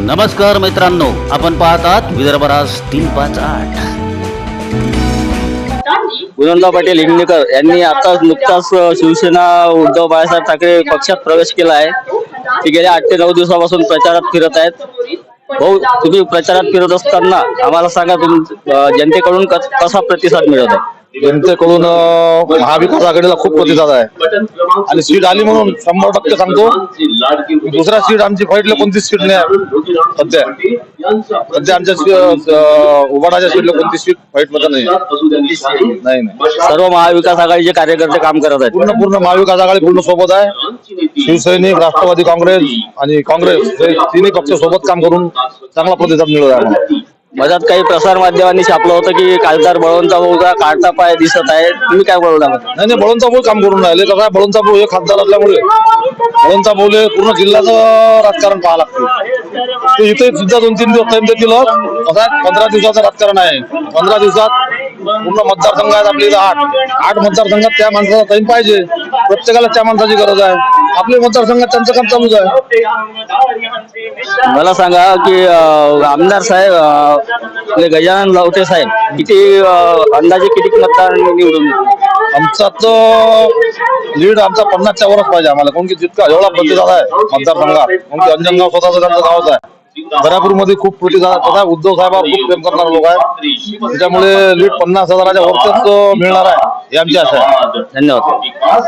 नमस्कार मित्रांनो आपण पाहतात विदर्भराज तीन पाच आठ. गुणवंतराव पाटील हिंगणेकर यांनी आता नुकताच शिवसेना उद्धव बाळासाहेब ठाकरे पक्षात प्रवेश केला आहे. ते गेल्या आठ ते नऊ दिवसापासून प्रचारात फिरत आहेत. भाऊ तुम्ही प्रचारात फिरत असताना आम्हाला सांगा तुम्ही जनतेकडून कसा प्रतिसाद मिळत आहे? जनतेकडून महाविकास आघाडीला खूप प्रतिसाद आहे. आणि सीट आली म्हणून शंभर टक्के सांगतो दुसऱ्या सीट आमची फाईटला कोणतीच सीट नाही. सध्या. सध्या आमच्या उबाडाच्या सीटला कोणती सीट फाईटमध्ये नाही. नाही नाही. सर्व महाविकास आघाडीचे कार्यकर्ते काम करत आहेत. पूर्ण पूर्ण महाविकास आघाडी पूर्ण सोबत आहे. शिवसैनिक राष्ट्रवादी काँग्रेस आणि काँग्रेस हे तिन्ही पक्ष सोबत काम करून चांगला प्रतिसाद मिळत आहे मधात काही प्रसार माध्यमांनी छापलं होतं की खासदार बळवंतचा भाऊचा काढता पाय दिसत आहे तुम्ही काय बोलता नाही नाही बळवंता भाऊ काम करून राहिले. कसं आहे बळवंता भाऊ हे खासदार असल्यामुळे भाऊ भाऊले पूर्ण जिल्ह्याचं राजकारण पाहावं लागतं. ते इथे सुद्धा दोन तीन दिवस टाइम देतील कसं पंधरा दिवसाचं राजकारण आहे. पंधरा दिवसात पूर्ण मतदारसंघ आहेत आपले इथं आठ आठ मतदारसंघात त्या माणसाचा टाइम पाहिजे. प्रत्येकाला त्या माणसाची गरज आहे. आपल्या मतदारसंघात त्यांचं काम चालूच आहे. मला सांगा की अं, आमदार साहेब अं, आपले गजानन लवटे साहेब किती अं, अंदाजे किती मतदार निवडून येतील? आमचा तो लीड आमचा पन्नासच्या वरच पाहिजे आम्हाला कोण की जितका एवढा प्रतिसाद आहे मतदारसंघात कोण की अंजनगाव स्वतःचं त्यांचं गावच आहे. बऱ्यापूरमध्ये खूप प्रतिसाद तसा उद्धव साहेबांवर खूप प्रेम करणारे लोक आहेत. त्याच्यामुळे लीड पन्नास हजाराच्या वरच मिळणार आहे ही आमची आशा आहे. धन्यवाद.